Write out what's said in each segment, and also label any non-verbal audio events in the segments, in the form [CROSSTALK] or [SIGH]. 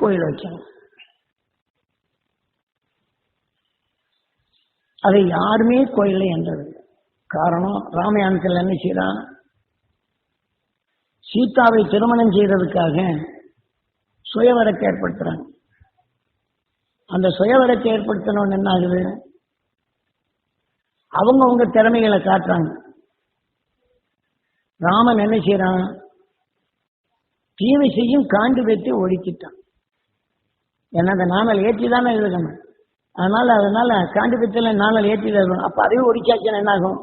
கோயில் வச்சாங்க அதை யாருமே கோயில என்றது காரணம் ராமயானத்தில் என்ன செய்யறான் சீதாவை திருமணம் செய்யறதுக்காக சுயவரத்தை ஏற்படுத்துறாங்க. அந்த சுயவரத்தை ஏற்படுத்தணும் என்ன ஆகுது? அவங்க அவங்க திறமைகளை காட்டுறாங்க. ராமன் என்ன செய்யறான் தீமை செய்யும் காண்டு வைத்து ஒடுக்கிட்டான். ஏன்னா அந்த ஏற்றி தானே எழுதணும்? அதனால அதனால காண்டு நாணல் ஏற்றி எழுதணும். அப்ப அதையும் ஒடிச்சாச்சுன்னா என்ன ஆகும்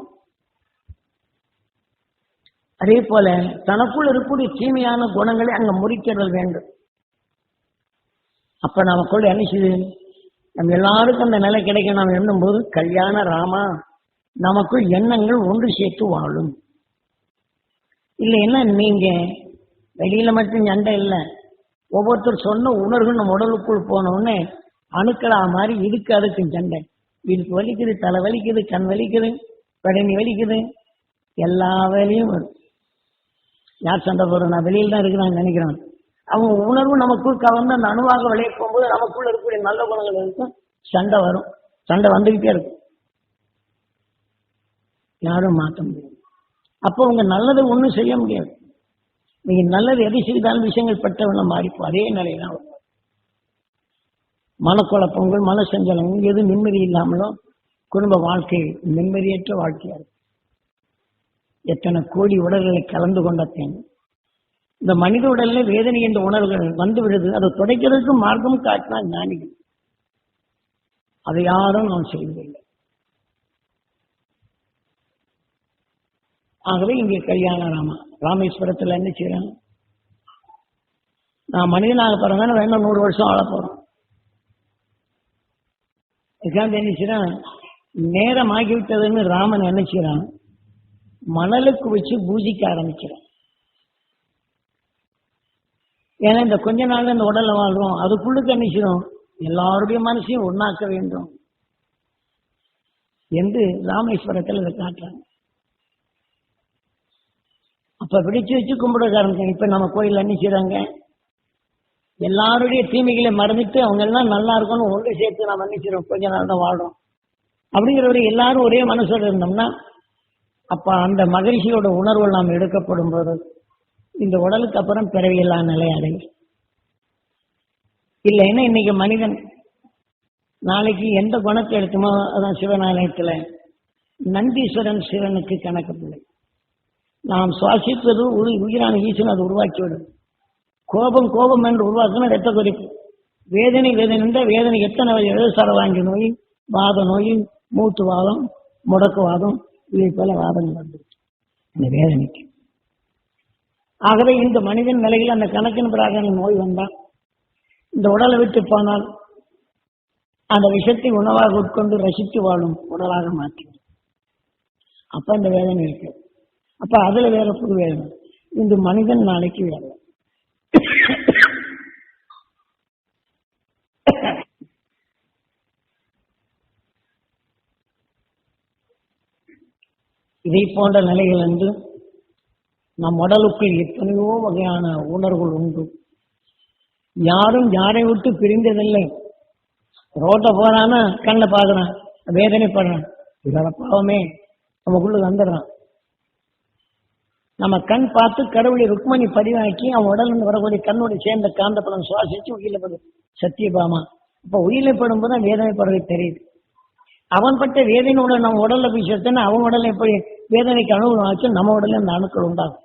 அதே போல தனக்குள் இருக்கக்கூடிய தீமையான குணங்களை அங்க முறிக்கிறது வேண்டும். அப்ப நமக்குள்ள என்ன செய்யுது நம்ம எல்லாருக்கும் அந்த நிலை கிடைக்கணும் நாம் எண்ணும் போது கல்யாண ராமா நமக்குள் எண்ணங்கள் ஒன்று சேர்த்து வாழும். இல்லைன்னா நீங்க வெளியில மட்டும் சண்டை இல்லை. ஒவ்வொருத்தர் சொன்ன உணர்வு நம்ம உடலுக்குள் போனோடனே அணுக்களா மாதிரி இதுக்கு அதுக்கும் சண்டை. இதுக்கு வலிக்குது தலை வலிக்குது கண் வலிக்குது படனி வலிக்குது எல்லா வேலையும் வரும். யார் சண்டை போடுறோம் நான் வெளியில தான் இருக்கிறாங்க நினைக்கிறான். அவங்க உணர்வு நமக்குள் கவர்ந்து அந்த அணுவாக விளைய போகும்போது நமக்குள்ள இருக்கக்கூடிய நல்ல குணங்கள் இருக்கும் சண்டை வரும். சண்டை வந்துகிட்டே இருக்கும். யாரும் மாற்ற முடியாது. அப்போ உங்க நல்லதை ஒன்றும் செய்ய முடியாது. நீங்க நல்லது எதை செய்தாலும் விஷயங்கள் பட்டவன மாறிப்போம் அதே நிலையெல்லாம் வரும். மனக்குழப்பங்கள் மன சஞ்சலங்கள் எது நிம்மதி இல்லாமலோ குடும்ப வாழ்க்கை நிம்மதியற்ற வாழ்க்கையா இருக்கு. எத்தனை கோடி உடல்களை கலந்து கொண்ட தேன். இந்த மனித உடல்ல வேதனை என்ற உணர்வுகள் வந்து விடுது. அதை துடைக்கிறதுக்கு மார்க்கம் காட்டினா ஞானிகள். அதை யாரும் நாம் செய்வதில்லை. ஆகவே இங்கே கல்யாண ராமா. ராமேஸ்வரத்துல என்ன செய்யறாங்க? நான் மனிதனாக பிறந்தேன் வேணும் நூறு வருஷம் ஆள போறோம். இதுக்காக என்ன செய்யறான்? நேரம் ஆகிவிட்டதுன்னு ராமன் என்ன செய்யறான்? மணலுக்கு வச்சு பூஜிக்க ஆரம்பிக்கிறான். ஏன்னா இந்த கொஞ்ச நாள் இந்த உடல்ல வாழ்றோம். அதுக்குள்ளுக்கு என்ன எல்லாருடைய மனசையும் ஒன்னாக்க வேண்டும். என்று ராமேஸ்வரத்தில் இதை காட்டுறாங்க. அப்ப பிடிச்சு வச்சு கும்பிடுறாங்க இப்ப நம்ம கோயில் என்ன செய்யறாங்க எல்லாருடைய தீமைகளை மறந்துட்டு அவங்க எல்லாம் நல்லா இருக்கணும் ஒன்று சேர்த்து நாம் மன்னிச்சிடும் கொஞ்ச நாள் தான் வாழ்றோம். அப்படிங்கிறவரை எல்லாரும் ஒரே மனசோட இருந்தோம்னா அப்ப அந்த மகிழ்ச்சியோட உணர்வு நாம் எடுக்கப்படும் போது இந்த உடலுக்கு அப்புறம் பிறவியெல்லாம் நிலை அடையும் இல்லைன்னா இன்னைக்கு மனிதன் நாளைக்கு எந்த குணத்தை எடுத்துமோ அதான் சிவநாலயத்துல நந்தீஸ்வரன் சிவனுக்கு கணக்கு பிள்ளை நாம் சுவாசிப்பது ஒரு உயிரான ஈசன் அது உருவாக்கிவிடும் கோபம் கோபம் என்று உருவாக்கினா ரத்த கொதிப்பு. வேதனை வேதனை என்றால் வேதனை எத்தனை வகை? எழுசர வாங்கி நோய் வாத நோய் மூத்து வாதம் முடக்கு வாதம் இதை போல வாதங்கள் வந்துருக்கு இந்த வேதனைக்கு. ஆகவே இந்த மனிதன் நிலையில் அந்த கணக்கின் பிறகு நோய் வந்தால் இந்த உடலை விட்டு போனால் அந்த விஷத்தை உணவாக உட்கொண்டு ரசித்து வாழும் உடலாக மாற்றி அப்ப இந்த வேதனை இருக்கிறது அப்ப அதுல வேற புது வேணும். இந்த மனிதன் நாளைக்கு வேற. இதை போன்ற நிலைகள் வந்து நம் உடலுக்குள் எத்தனையோ வகையான உணர்வுகள் உண்டு. யாரும் யாரை விட்டு பிரிந்ததில்லை. ரோட்டை போறானா கண்ணை பார்க்கறான் வேதனைப்படுறான் இதோட பாவமே. நமக்குள்ள வந்துடுறான். நம்ம கண் பார்த்து கடவுளை ருக்மணி பதிவாக்கி அவன் உடல் வரக்கூடிய கண்ணோட சேர்ந்த காந்தப்படம் சுவாசிச்சு உயிரில படும் சத்தியபாமா அப்ப உயிரில படும்போது தான் வேதனைப்படுறது தெரியுது. அவன் பட்ட வேதனையோட நம்ம உடல்ல போய் சேர்த்தேன்னா அவன் உடல் எப்படி வேதனைக்கு அணுகுணம் ஆச்சு நம்ம உடல்ல அந்த அணுக்கள் உண்டாகும்.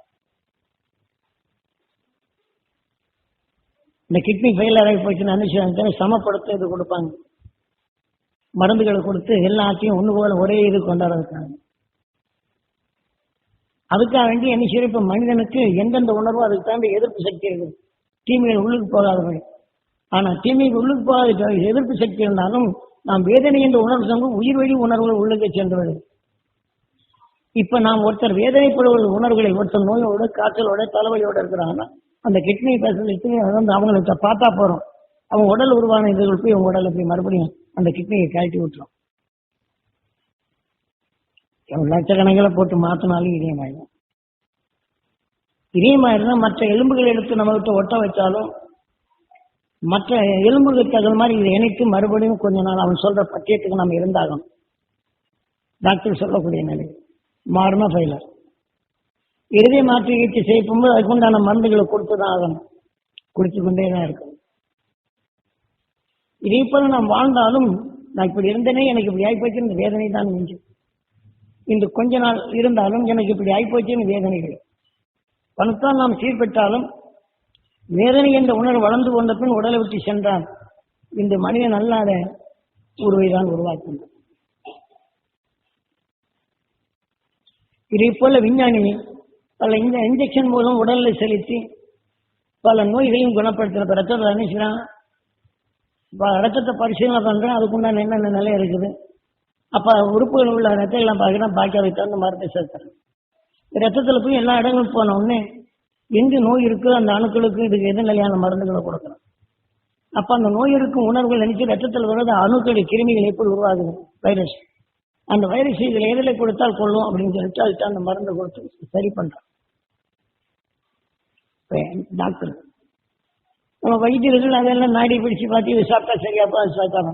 இந்த கிட்னி ஃபெயில் ஆகி போச்சுன்னு அனுப்பிச்சு சமப்படுத்த இது கொடுப்பாங்க. மருந்துகளை கொடுத்து எல்லாத்தையும் ஒன்று போல ஒரே இது கொண்டாடுறதுக்காங்க அதுக்காக வேண்டி என்ன செய்யும் இப்ப மனிதனுக்கு எந்தெந்த உணர்வோ அதுக்கு தகுந்த எதிர்ப்பு சக்தி இருக்குது. தீமைகள் உள்ளுக்கு போகாதபடி. ஆனா தீமைக்கு உள்ளுக்கு போகாத எதிர்ப்பு சக்தி இருந்தாலும் நாம் வேதனை என்ற உணர்வு சங்கம் உயிர் வழி உணர்வுகள் உள்ளுக்கு சென்று வருது இப்ப நாம் ஒருத்தர் வேதனைப்படுவது உணர்வுகளை ஒருத்தர் நோயோட காய்ச்சலோட தலைவலியோட இருக்கிறாங்கன்னா அந்த கிட்னி ஃபெசிலிட்டி வந்து அவங்களுக்கு பார்த்தா போறோம். அவங்க உடல் உருவான இதுகள் போய் அவங்க உடலை போய் மறுபடியும் அந்த கிட்னியை கழட்டி விட்டுரும். லட்சக்கணக்கில் போட்டு மாத்தினாலும் இதயமாயிடும் இதயமாயிருந்தா மற்ற எலும்புகளை எடுத்து நம்ம ஒட்ட வச்சாலும் மற்ற எலும்புகளுக்கு தகுந்த மாதிரி இதை இணைத்து மறுபடியும் கொஞ்ச நாள் அவன் சொல்ற பட்டியத்துக்கு நம்ம இருந்தாகணும். டாக்டர் சொல்லக்கூடிய நிலை. மாறுனா ஃபெயிலர் இருதய மாற்று சிகிச்சை செய்யும்போது அதுக்குண்டான மருந்துகளை கொடுத்து தான் ஆகணும். குடிச்சு கொண்டே தான் இருக்கும் இதே போல நான் வாழ்ந்தாலும் நான் இப்படி இருந்தேனே எனக்கு இப்படி ஆயிப்போச்சு இந்த வேதனை தான் மிஞ்சும். இன்று கொஞ்ச நாள் இருந்தாலும் எனக்கு இப்படி ஆயிப்போச்சுன்னு வேதனைகள். பணத்தால் நாம் சீர்பெற்றாலும் வேதனை என்ற உணர்வு வளர்ந்து கொண்ட பின் உடலை விட்டு சென்றான். இந்த மனிதன் அல்லாத உருவை தான் உருவாக்கின்றான் இதை போல விஞ்ஞானி பல இந்த இன்ஜெக்ஷன் மூலம் உடலில் செலுத்தி பல நோய்களையும் குணப்படுத்துற ரத்தத்தை அனுப்பிச்சுறான் ரத்தத்தை பரிசீலனை பண்றேன். அதுக்குண்டான என்னென்ன நிலை இருக்குது? அப்ப உறுப்புகள் உள்ள ரத்தம் எல்லாம் பார்க்கிறேன் பாக்கி அதுக்கு தகுந்த மருந்தை சேர்த்துறேன் ரத்தத்துல போய் எல்லா இடங்களும் போன உடனே எங்கு நோய் இருக்கோ அந்த அணுக்களுக்கு இதுக்கு எது நிலையான மருந்துகளை கொடுக்கணும்? அப்ப அந்த நோய் இருக்கும் உணர்வுகள் நினைச்சு ரத்தத்தில் வர்றது அணுக்கள் கிருமிகள் எப்படி உருவாகுது? வைரஸ் அந்த வைரஸ் இதில் எதில் கொடுத்தால் கொள்ளும் அப்படின்னு சொல்லிட்டு அதுக்கு அந்த மருந்து கொடுத்து சரி பண்ணுறோம் டாக்டர் நம்ம வைத்தியர்கள் அதெல்லாம் நாடி பிடிச்சு பார்த்து இது சாப்பிட்டா சரியா அது சாப்பிட்டாங்க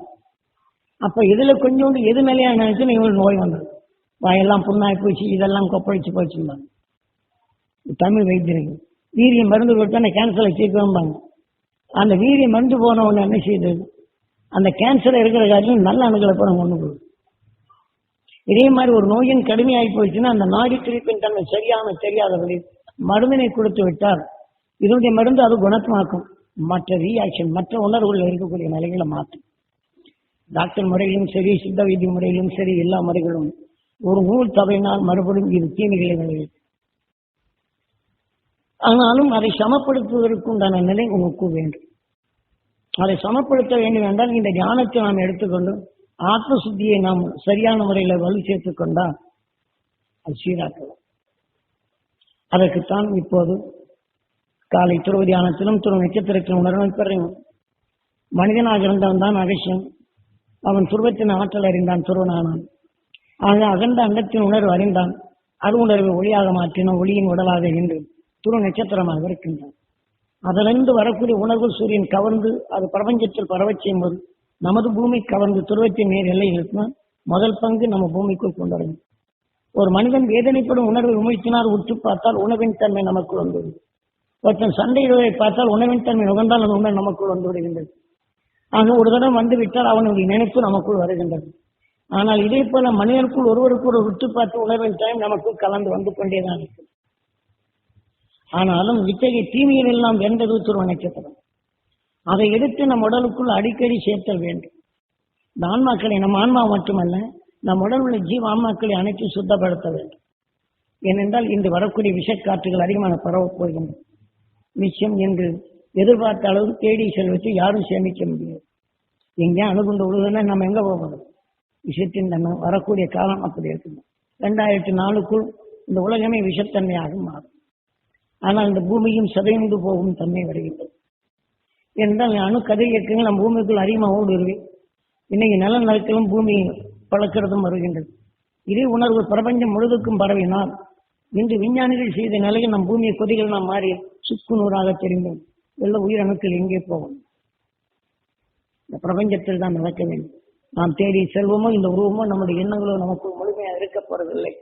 அப்ப இதுல கொஞ்சோண்டு எது மேலேயா நினைச்சு இவங்களுக்கு நோய் வந்தது? வாயெல்லாம் புண்ணாய் போச்சு இதெல்லாம் கொப்பளிச்சு போச்சுருந்தாங்க தமிழ் வைத்தியர்கள். வீரிய மருந்து கொடுத்தா கேன்சரை தீர்க்கம்பாங்க அந்த வீரிய மருந்து போன என்ன செய்யுது அந்த கேன்சர் இருக்கிற காட்டிலும் நல்ல அணுகளை போன ஒண்ணு போகுது. இதே மாதிரி ஒரு நோயின் கடுமையாகி போச்சுன்னா அந்த நாடி திருப்பின் தன்மை சரியான தெரியாதபடி மருந்தினை கொடுத்து விட்டால் இதனுடைய மருந்து அது குணமாக்கும். மற்ற ரியாக்ஷன் மற்ற உணர்வுகள் இருக்கக்கூடிய நிலைகளை மாற்றும். டாக்டர் முறையிலும் சரி சித்த வைத்திய முறையிலும் சரி எல்லா முறைகளும். ஒரு நூல் தவறினால் மறுபடியும் இது தீமைகளை விளைவிக்கும். ஆனாலும் அதை சமப்படுத்துவதற்குண்டான நிலை உங்களுக்கு வேண்டும். அதை சமப்படுத்த வேண்டும் என்றால் இந்த ஞானத்தை நாம் எடுத்துக்கொண்டு ஆத்ம சுத்தியை நாம் சரியான முறையில் வலு சேர்த்து கொண்டால் அது சீராக்கலாம் அதற்குத்தான் இப்போது காலை துருவ தியானத்திலும் துருவ நட்சத்திரத்திலும் உணர்வு பெறையும் மனிதனாக இருந்தவன் தான் அகசியம் அவன் துருவத்தின் ஆற்றல் அறிந்தான் துருவனானான். ஆக அகண்ட அண்டத்தின் உணர்வு அறிந்தான். அரு உணர்வை ஒளியாக மாற்றின ஒளியின் உடலாக நின்று துரு நட்சத்திரமாக இருக்கின்றான். அதிலிருந்து வரக்கூடிய உணர்வு சூரியன் கவர்ந்து அது பிரபஞ்சத்தில் பரவச் செய்யும்போது நமது பூமி கவர்ந்து துருவத்தின் நேர் எல்லை நிறுத்தினால் முதல் பங்கு நம்ம பூமிக்குள் கொண்டு ஒரு மனிதன் வேதனைப்படும் உணர்வை உமிழ்த்தினால் உற்று பார்த்தால் உணவின் தன்மை நமக்குள் வந்துவிடும். ஒருத்தன் சண்டையிடுவதை பார்த்தால் உணவின் தன்மை நுகர்ந்தால் அந்த உணர்வு நமக்குள் வந்து விடுகின்றது ஆக ஒரு தடவை வந்து விட்டால் அவனுடைய நினைப்பு நமக்குள் வருகின்றது. ஆனால் இதே போல மனிதனுக்குள் ஒருவருக்கு ஒரு விட்டு பார்த்து உணர்வின் டைம் நமக்குள் கலந்து வந்து கொண்டேதான் இருக்கும். ஆனாலும் இத்தகைய தீமைகள் எல்லாம் வென்றது துருவ நட்சத்திரம் அதை எடுத்து நம் உடலுக்குள் அடிக்கடி சேர்த்தல் வேண்டும். இந்த ஆன்மாக்களை நம் ஆன்மா மட்டுமல்ல நம் உடல் உள்ள ஜீவ ஆன்மாக்களை அனைத்து சுத்தப்படுத்த வேண்டும். ஏனென்றால் இன்று வரக்கூடிய விஷக்காற்றுகள் அதிகமான பரவப் போகின்றன. நிச்சயம் என்று எதிர்பார்த்த அளவு தேடி செல்வத்தை யாரும் சேமிக்க முடியாது. எங்கேயும் அணுகுண்டு விழுதுன்னா நம்ம எங்க போகணும்? விஷத்தின் தன்மை வரக்கூடிய காலம் அப்படி இருக்குது ரெண்டாயிரத்தி நாலுக்குள் இந்த உலகமே விஷத்தன்மையாக மாறும். ஆனால் இந்த பூமியும் சதைந்து போகும் தன்மை வருகின்றது என்றால் அணு கதை இயக்கங்கள் நம் பூமிக்குள் அதிகமாக ஓடுவது இன்னைக்கு நில நறுக்கலும் பூமி பழக்கிறதும் வருகின்றது. இதே உணர்வு பிரபஞ்சம் முழுதுக்கும் பரவினால் இன்று விஞ்ஞானிகள் செய்த நிலையில் நம் பூமியை கொதிகள் நாம் மாறி சுக்கு நூறாக தெரிந்தோம். உள்ள உயிரணுக்கள் எங்கே போகும்? இந்த பிரபஞ்சத்தில் தான் நடக்க வேண்டும். நாம் தேடி செல்வமோ இந்த உருவமோ நம்முடைய எண்ணங்களோ நமக்கு முழுமையாக இருக்க போறதில்லை.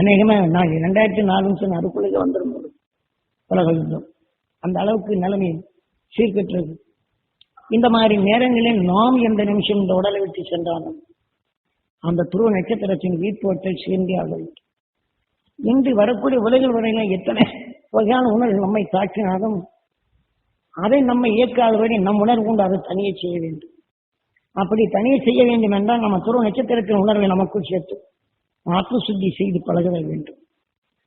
அநேகமா நான் இரண்டாயிரத்தி நாலுன்னு சொன்ன அதுக்குள்ளே வந்துடும் உலக யுத்தம் அந்த அளவுக்கு நிலைமை சீர்கெற்றது இந்த மாதிரி நேரங்களில் நாம் எந்த நிமிஷம் இந்த உடலை விட்டு சென்றாலும் அந்த துருவ நட்சத்திரத்தின் வீட்போட்டல் சேர்ந்தே ஆக வேண்டும் இன்று வரக்கூடிய உலகில் வரையில எத்தனை வகையான உணர்வு நம்மை தாக்கினாலும் அதை நம்மை இயக்காதபடி நம் உணர்வு கொண்டு அதை தனியே செய்ய வேண்டும். அப்படி தனியே செய்ய வேண்டும் என்றால் நம்ம துருவ நட்சத்திரத்தின் உணர்வை நமக்குள் சேர்த்து ஆத்ம சுத்தி செய்து பழக வேண்டும்.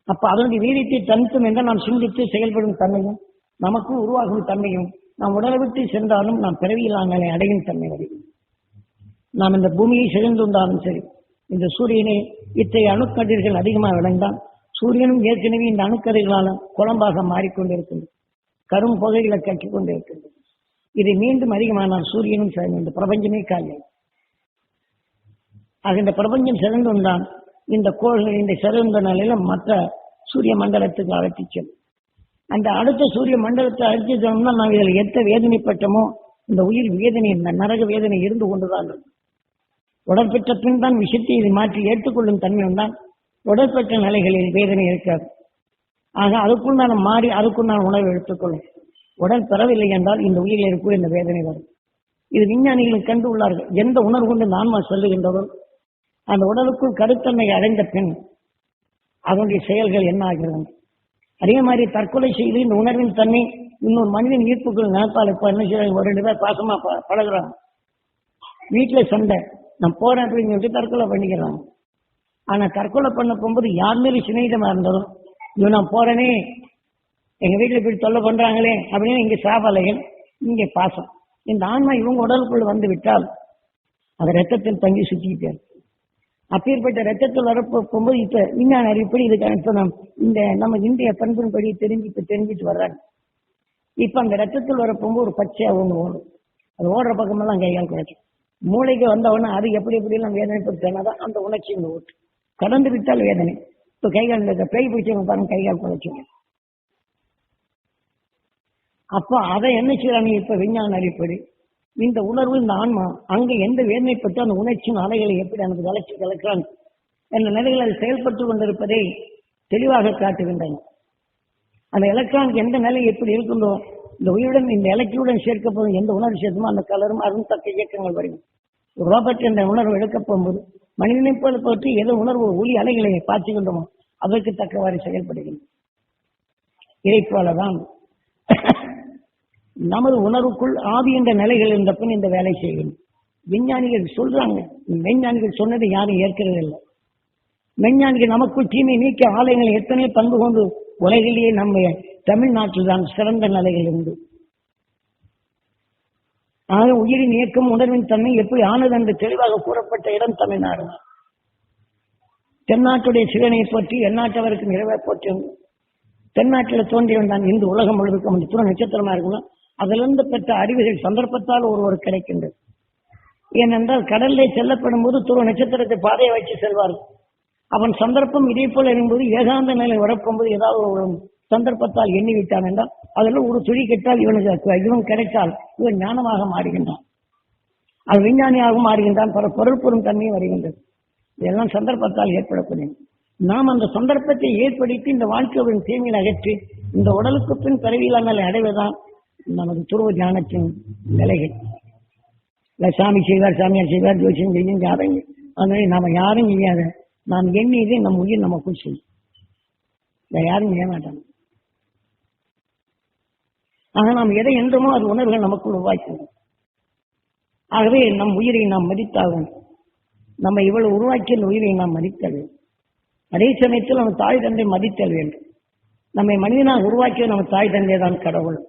அப்ப அதனுடைய வீரியத்தை தனித்தும் என்றால் நாம் சிந்தித்து செயல்படும் தன்மையும் நமக்கு உருவாகும் தன்மையும் நாம் உடலை விட்டு சென்றாலும் நாம் பிறவியில்லா நிலை அடையும் தன்மை வரை. நாம் இந்த பூமியை செழிந்துண்டாலும் சரி இந்த சூரியனை இத்தகைய அணுக்கதிர்கள் அதிகமாக விளைந்தால் சூரியனும் ஏற்கனவே இந்த அணுக்கதிர்களால் குழம்பாக மாறிக்கொண்டிருக்கின்றது. கரும் புகைகளை கட்டி கொண்டிருக்கின்றது. இது மீண்டும் அதிகமானால் சூரியனும் சிறந்த இந்த பிரபஞ்சமே காலியாகும். ஆக இந்த பிரபஞ்சம் சிறந்துண்டான் இந்த கோள்கள் இந்த சிறந்த நிலையில மற்ற சூரிய மண்டலத்துக்கு அழைத்து செல்லும். அந்த அடுத்த சூரிய மண்டலத்தை அழைத்து சொன்னோம்னா நாம் இதில் எத்த வேதனைப்பட்டமோ இந்த உயிர் வேதனை இந்த நரக வேதனை இருந்து கொண்டுதான் இருக்கும். உடற்பெற்ற பின் தான் விஷயத்தை இதை மாற்றி ஏற்றுக்கொள்ளும் தன்மை தான் உடற்பெற்ற நிலைகளில் வேதனை இருக்காது. ஆக அதுக்குள் நான் மாறி அதுக்குள் நான் உணவு எடுத்துக்கொள்ளும் உடல் பெறவில்லை என்றால் இந்த உயிரில் இருக்கும் இந்த வேதனை வரும். இது விஞ்ஞானிகள் கண்டு உள்ளார்கள். எந்த உணர்வு கொண்டு இந்த சொல்லுகின்றதோ? அந்த உடலுக்குள் கருத்தன்மை அடைந்த பின் அதனுடைய செயல்கள் என்ன ஆகிறது? அதே மாதிரி தற்கொலை செய்து இந்த உணர்வின் தன்மை இன்னொரு மனிதன் ஈர்ப்புகள் நினைப்பால் இப்ப என்ன செய்யறாங்க ஒரு ரெண்டு பேர் பாசமா ப- பழகுறாங்க. வீட்டுல சண்டை. நான் போறேன் அப்படின்னு சொல்லிட்டு தற்கொலை பண்ணிக்கிறாங்க. ஆனா தற்கொலை பண்ண போகும்போது யார் மேலே சிநேகிதமா இருந்தாலும் இவன் நான் போறேனே. எங்க வீட்டுல இப்படி தொல்லை பண்றாங்களே. அப்படின்னு இங்க சாபலைகள் இங்க பாசம். இந்த ஆன்மா இவங்க உடலுக்குள்ள வந்து விட்டால் அது ரத்தத்தில் தங்கி சுத்திக்கிட்டே அப்பேற்பட்ட ரத்தத்தில் வரப்போ போகும்போது இப்ப விஞ்ஞான அறிவிப்படி இதுக்கான இப்ப நம் இந்த நம்ம இந்திய பண்பின்படி தெரிஞ்சு இப்ப தெரிஞ்சுட்டு வர்றாங்க. இப்ப அந்த ரத்தத்தில் வர போகும்போது ஒரு பச்சையா ஒண்ணு ஓடும். அது ஓடுற பக்கமெல்லாம் கைகால் குறைக்கும் மூளைக்கு வந்தவொன்னே அது எப்படி எப்படி எல்லாம் வேதனைப்படுத்தாதான் அந்த உணர்ச்சி இங்க ஓட்டு கடந்து விட்டால் வேதனை. இப்ப கைகால் இந்த பேய் பிடிச்சவங்க பாருங்க கைகால் குறைச்சுங்க அப்ப அதை என்ன செய்யறாங்க இப்ப விஞ்ஞான அறிப்படி இந்த உணர்வு இந்த ஆன்மா அங்க எந்த வேதனைப்பட்டு அந்த உணர்ச்சியின் அலைகளை எப்படி அந்த வளர்ச்சி கலக்கிறான் என்ற நிலையில் அது செயல்பட்டு கொண்டிருப்பதை தெளிவாக காட்டுகின்றன. அந்த எலக்ட்ரானுக்கு எந்த நிலை எப்படி இருக்குதோ இந்த உயிருடன் இந்த எலக்ட்ரியுடன் சேர்க்கப்படும் எந்த உணர்வு சேர்த்துமோ அந்த கலரும் அதுவும் இயக்கங்கள் வரும். ரோபோட் என்ற உணர்வு எடுக்க போகும்போது மனிதனை போல பற்றி எதோ உணர்வு ஒளி அலைகளை பார்த்துக்கின்றோமோ அதற்கு தக்கவாறு செயல்படுகிறது. இதை போலதான் நமது உணர்வுக்குள் ஆவி என்ற நிலைகள் இருந்த பின் இந்த வேலை செய்யும். விஞ்ஞானிகள் சொல்றாங்க மெஞ்ஞானிகள் சொன்னதை யாரும் ஏற்கிறது இல்லை மெஞ்ஞானிகள் நமக்குள் தீமை நீக்க ஆலயங்கள் எத்தனை பண்பு கொண்டு உலகிலேயே நம்ம தமிழ்நாட்டில் தான் சிறந்த நிலைகள் உண்டு. ஆக உயிரின் இயக்கம் உணர்வின் தன்மை எப்படி ஆனது என்று தெளிவாக கூறப்பட்ட இடம் தமிழ்நாடு. தென்னாட்டுடைய சிவனை போற்றி எந்நாட்டவருக்கு நிறைவே போற்றும். தென்னாட்டில் தோன்றியவன் தான் இந்து உலகம் முழுவதுக்கும் அந்த துணை நட்சத்திரமா இருக்கணும். அதிலிருந்து பெற்ற அறிவுகள் சந்தர்ப்பத்தால் ஒருவர் கிடைக்கின்றது. ஏனென்றால் கடலில் செல்லப்படும் போது துருவ நட்சத்திரத்தை பாதையை வச்சு செல்வார்கள். அவன் சந்தர்ப்பம் இதே போல இருக்கும்போது ஏகாந்த நிலை வரப்போகும்போது ஏதாவது ஒரு சந்தர்ப்பத்தால் எண்ணிவிட்டான் என்றால் அதெல்லாம் ஒரு துளி கெட்டால் இவனுக்கு இவன் கிடைத்தால் இவன் ஞானமாக மாறுகின்றான். அது விஞ்ஞானியாகவும் மாறுகின்றான் பல பொருள் பொருள் தன்மையும் வருகின்றது. இதெல்லாம் சந்தர்ப்பத்தால் ஏற்படக்கூடிய நாம் அந்த சந்தர்ப்பத்தை ஏற்படுத்தி இந்த வாழ்க்கையுடன் தீமையை அகற்றி இந்த உடலுக்கு பின் பிறவியில அடைவதுதான் நமது துருவ ஞானத்தின் நிலைகள். இல்லை சாமி செய்வார் சாமியார் செய்வார் ஜோசியம் செய்யும் யாரும் அதனால நாம யாரும் செய்யாத நாம் எண்ணியதே நம் உயிர் நமக்குள் செய்யும் இல்லை யாரும் செய்ய மாட்டாங்க. ஆக நாம் எதை என்றுமோ அது உணர்வுகள் நமக்குள் உருவாக்கும் ஆகவே நம் உயிரை நாம் மதித்தாகும் நம்ம இவ்வளவு உருவாக்கிய உயிரை நாம் மதித்தல் வேண்டும். அதே சமயத்தில் நம்ம தாய் தந்தை மதித்தல் வேண்டும். நம்மை மனிதனாக உருவாக்கிய நம்ம தாய் தந்தை தான் கடவுள்.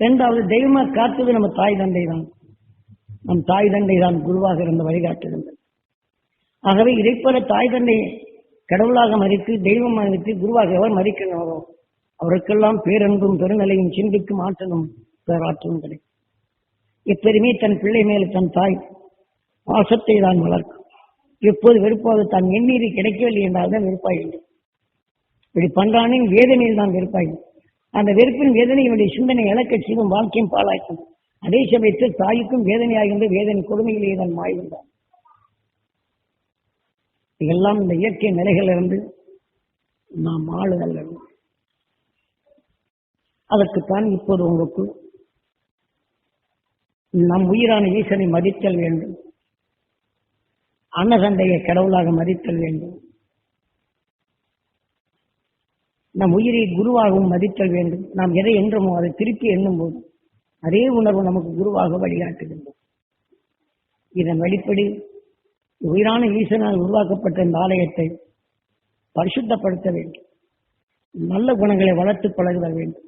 இரண்டாவது தெய்வமா காத்தது நம்ம தாய் தந்தை தான். நம் தாய் தந்தை தான் குருவாக இருந்து வழிகாட்டுகின்றது. ஆகவே இதைப்போல தாய் தந்தை கடவுளாக மதித்து தெய்வம் மதித்து குருவாக எவர் மதிக்கணுமோ அவருக்கெல்லாம் பேரன்பும் பெருநிலையும் சிந்திக்கும் ஆற்றலும் பேராற்றலும் கிடைக்கும். எப்பெருமே தன் பிள்ளை மேல் தன் தாய். பாசத்தை தான் வளர்க்கும். எப்போது வெறுப்பாக தான் எண்ணீர் கிடைக்கவில்லை என்றால் தான் வெறுப்பாகின்றது இப்படி பண்றானின் வேதனையில் தான் வெறுப்பாய். அந்த வெறுப்பின் வேதனை இவனுடைய சிந்தனை இழக்கச் செய்யும் வாழ்க்கையும் பாழாக்கும். அதே சமயத்தில் தாய்க்கும் வேதனையாகின்ற வேதனை கொடுமையிலேயே தான் மாய்கின்றான். இதெல்லாம் இந்த இயற்கை நிலைகளிலிருந்து நாம் ஆளுதல் வேண்டும் அதற்குத்தான் இப்போது உங்களுக்கு நம் உயிரான ஈசனை மதித்தல் வேண்டும். அன்னதண்டையை கடவுளாக மதித்தல் வேண்டும். நம் உயிரை குருவாகவும் மதித்தல் வேண்டும். நாம் எதை என்றுமோ அதை திருப்பி எண்ணும் போது அதே உணர்வு நமக்கு குருவாக வழிகாட்டுகின்றோம் இதன் வெளிப்படி உயிரான ஈசனால் உருவாக்கப்பட்ட இந்த ஆலயத்தை பரிசுத்தப்படுத்த வேண்டும். நல்ல குணங்களை வளர்த்து பழகுதல் வேண்டும்.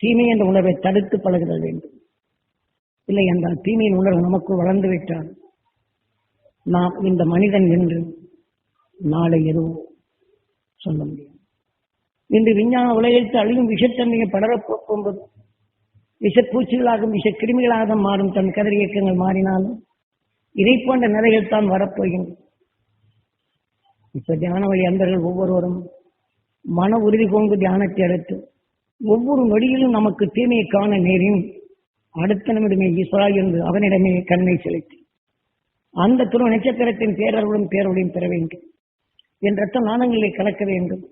தீமை என்ற உணர்வை தடுத்து பழகுதல் வேண்டும். இல்லை என்றால் தீமையின் உணர்வு நமக்கு வளர்ந்து விட்டால் நாம் இந்த மனிதன் என்று நாளை எதுவும் சொல்ல முடியும் இன்று விஞ்ஞான உலகத்தில் அழியும் விஷத்தன்மையை படரப் விஷப்பூச்சிகளாகும் விஷ கிருமிகளாக மாறும் தன் கதிர் இயக்கங்கள் மாறினாலும் இதை போன்ற நிலைகள் தான் வரப்போகின்றன. இப்ப தியான வழி அன்பர்கள் ஒவ்வொருவரும் மன உறுதி கொண்டு தியானத்தை எடுத்து ஒவ்வொரு வழியிலும் நமக்கு தீமையை காண நேரின். அடுத்த நிமிடமே ஈஸ்வரா என்று அவனிடமே கண்ணை செலுத்தி. அந்த துணை நட்சத்திரத்தின் பேரர்களும் பேரொழியும் பெற வேண்டும். என் ரத்த நாணங்களை கலக்க வேண்டும்.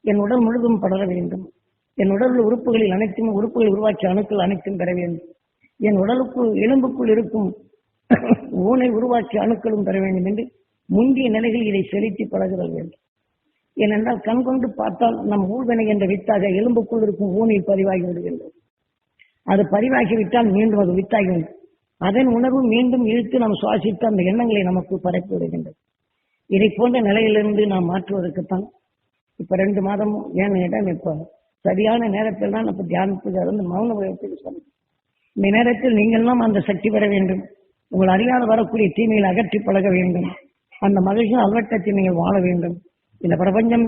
என் உடல் முழுதும் படர வேண்டும். என் உடல் உறுப்புகளில் அனைத்தும் உறுப்புகளை உருவாக்கிய அணுக்கள் அனைத்தும் பெற வேண்டும். என் உடலுக்குள் எலும்புக்குள் இருக்கும் ஊனை உருவாக்கிய அணுக்களும் பெற வேண்டும் என்று முந்திய நிலையில் இதை செலுத்தி பழகுதல் வேண்டும். ஏனென்றால் கண் கொண்டு பார்த்தால் நம் ஊழ்வினை என்ற வித்தாக எலும்புக்குள் இருக்கும் ஊனில் பதிவாகி விடுகின்றது. அது பதிவாகிவிட்டால் மீண்டும் அது வித்தாகிவிடும் அதன் உணர்வு மீண்டும் இழுத்து நாம் சுவாசித்து அந்த எண்ணங்களை நமக்கு பரப்பி விடுகின்றது. இதை போன்ற நிலையிலிருந்து நாம் மாற்றுவதற்குத்தான் இப்ப ரெண்டு மாதம் ஏன் இடம் இப்ப சரியான நேரத்தில் தான் இப்ப தியானத்துக்கு வந்து மௌன உயரத்துக்கு சொன்னேன். இந்த நேரத்தில் நீங்கள்லாம் அந்த சக்தி பெற வேண்டும். உங்கள் அறியாத வரக்கூடிய தீமையில் அகற்றி பழக வேண்டும். அந்த மகிழ்ச்சியின் அல்வட்டத்தில் நீங்கள் வாழ வேண்டும். இந்த பிரபஞ்சம்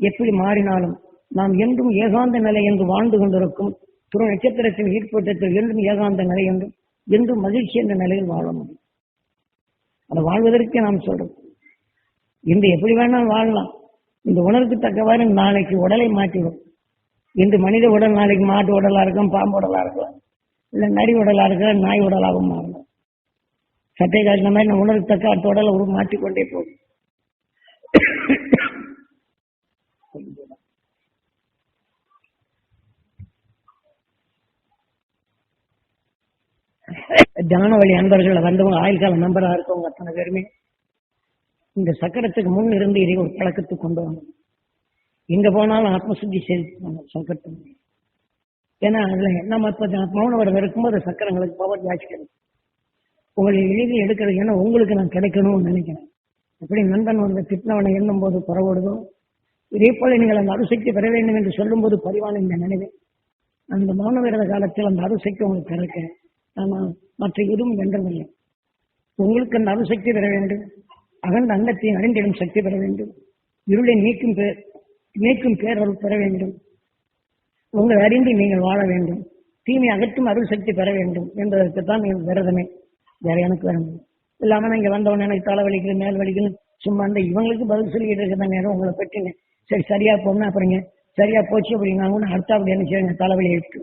எப்படி மாறினாலும் நாம் என்றும் ஏகாந்த நிலை என்று வாழ்ந்து கொண்டிருக்கும் துணை நட்சத்திரத்தின் ஈர்ப்பட்டத்தில் என்றும் ஏகாந்த நிலை என்றும் என்றும் மகிழ்ச்சி என்ற நிலையில் வாழ முடியும். அதை வாழ்வதற்கே நாம் சொல்றோம். இன்று எப்படி வேணாலும் வாழலாம். இந்த உணர்வுக்கு தக்கவாறு நாளைக்கு உடலை மாற்றிடும். இன்று மனித உடல் நாளைக்கு மாட்டு உடலா இருக்கும் பாம்பு உடலா இருக்கலாம் இல்லை நரி உடலா இருக்கலாம் நாய் உடலாகவும் மாறலாம். சட்டை காட்டின மாதிரி நம்ம உணர்வு தக்க அடுத்த உடலை மாற்றிக்கொண்டே போகும். தியானவழி அன்பர்கள் வந்தவங்க ஆயுள் கால நம்பரா இருக்கவங்க அத்தனை பேருமே இந்த சக்கரத்துக்கு முன் இருந்து இதை ஒரு பழக்கத்துக்கு கொண்டு வரணும் எங்க போனாலும் ஆத்மசுத்தி செலுத்துவாங்க சக்கரத்து ஏன்னா அதுல நம்ம இப்ப மௌனவரம் இருக்கும்போது சக்கரங்களுக்கு பவர் ஜாஸ்தி கிடைக்கும். உங்களை எழுதி எடுக்கிறது ஏன்னா உங்களுக்கு நான் கிடைக்கணும்னு நினைக்கிறேன். எப்படி நண்பன் வந்து திட்டினவனை எண்ணும் போது புறப்படுதோ இதே போல நீங்கள் அந்த அருசக்தி பெற வேண்டும் என்று சொல்லும் போது பரிவான இந்த நினைவு அந்த மௌன விரத காலத்தில் அந்த அருசக்தி உங்களுக்கு கிடைக்க ஆனால் மற்ற எதுவும் வென்றதில்லை. உங்களுக்கு அந்த சக்தி பெற வேண்டும். அகண்ட அண்டத்தை அறிந்திடும் சக்தி பெற வேண்டும். இருளை நீக்கும் பேர் நீக்கும் பேரருள் பெற வேண்டும். உங்களை அறிந்து நீங்கள் வாழ வேண்டும். தீமை அகற்றும் அருள் சக்தி பெற வேண்டும் என்பதற்கு தான் என் விரதமே. வேற எனக்கு வேணும் இல்லாம இங்க வந்தவன எனக்கு தலை வலிக்குது மேல் வலிக்குது. சும்மா அந்த இவங்களுக்கு பதில் சொல்லிக்கிட்டு இருக்கிற நேரம் உங்களை பற்றிங்க. சரி சரியா போகணும் அப்புறங்க சரியா போச்சு அப்படின்னா கூட அடுத்த அப்படி என்ன செய்யுங்க தலைவலி எடுத்து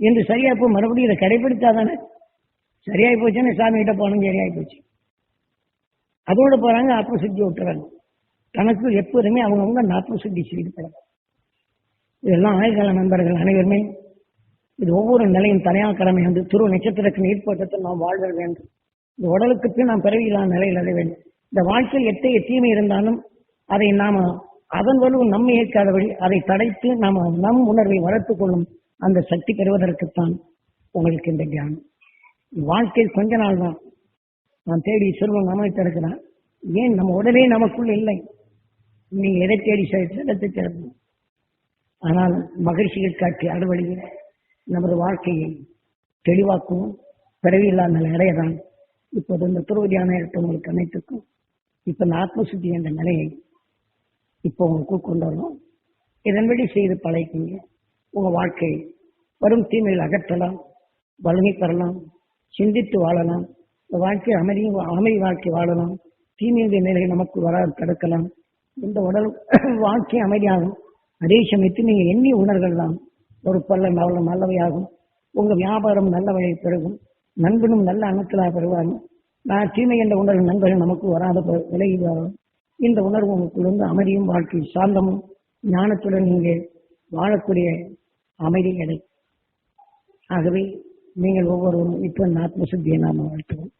என்று சரியா இப்போ மறுபடியும் இதை கடைபிடித்தாதானே சரியாயி போச்சுன்னு சாமி கிட்ட போனோம் சரியாயி போச்சு அதோட போறாங்க ஆத்மசுத்தி விட்டுறாங்க தனக்கு எப்போதுமே அவங்கவுங்க அந்த ஆத்ம செய்து இதெல்லாம் ஆயுள்கால நண்பர்கள் அனைவருமே இது ஒவ்வொரு நிலையும் தனியார் கடமை வந்து துருவ நட்சத்திரத்தின் ஈர்ப்பட்டத்தில் நாம் வாழ்தல் வேண்டும். இந்த உடலுக்கு பின் நாம் பிறவியிலான நிலையில் அடைய வேண்டும். இந்த வாழ்க்கையில் எத்தகைய தீமை இருந்தாலும் அதை நாம் அதன் வலு நம்மை ஏற்காதபடி அதை தடைத்து நாம் நம் உணர்வை வளர்த்துக் கொள்ளும் அந்த சக்தி பெறுவதற்குத்தான் உங்களுக்கு இந்த தியானம் வாழ்க்கை கொஞ்ச நாள் தான் நான் தேடி செல்வம் அமைத்து இருக்கிறான் ஏன் நம்ம உடலே நமக்குள் இல்லை? நீங்க எதை தேடி செலுத்தி திறப்போம் ஆனால் மகிழ்ச்சிகள் காட்டி அறுவழியில் நமது வாழ்க்கையை தெளிவாக்கவும். பிறவியில்லாத நிலையதான் இப்போது இந்த துருவதியான உங்களுக்கு அனைத்துக்கும். இப்ப இந்த ஆத்மசுத்தி என்ற நிலையை இப்போ உங்களுக்கு கொண்டு வரணும். இதன்படி செய்து பழகிங்க உங்க வாழ்க்கை வரும் தீமையில் அகற்றலாம் வலிமை பெறலாம் சிந்தித்து வாழலாம். இந்த வாழ்க்கை அமைதி அமைதி வாழ்க்கை வாழலாம். தீமையுடைய நிலை நமக்கு வராது தடுக்கலாம். இந்த உடல் [CLEARS THROAT] வாழ்க்கை அமைதியாகும். அதே சமயத்தில் நீங்க எண்ணி உணர்வுகள் ஒரு பல்ல நல்ல நல்லவையாகும். உங்க வியாபாரம் நல்ல வழியை பெருகும். நண்பனும் நல்ல அணுக்களாக பெறுவாங்க நான் தீமை என்ற உணர்வு நண்பர்கள் நமக்கு வராத விலகி வரும் இந்த உணர்வு உங்களுக்குள்ளிருந்து அமைதியும் வாழ்க்கை சாந்தமும் ஞானத்துடன் இங்கே வாழக்கூடிய அமைதி கிடைக்கும் ஆகவே நீங்கள் ஒவ்வொருவரும் இப்போ இந்த ஆத்மசுத்தியை நாம வாழ்த்துவோம்.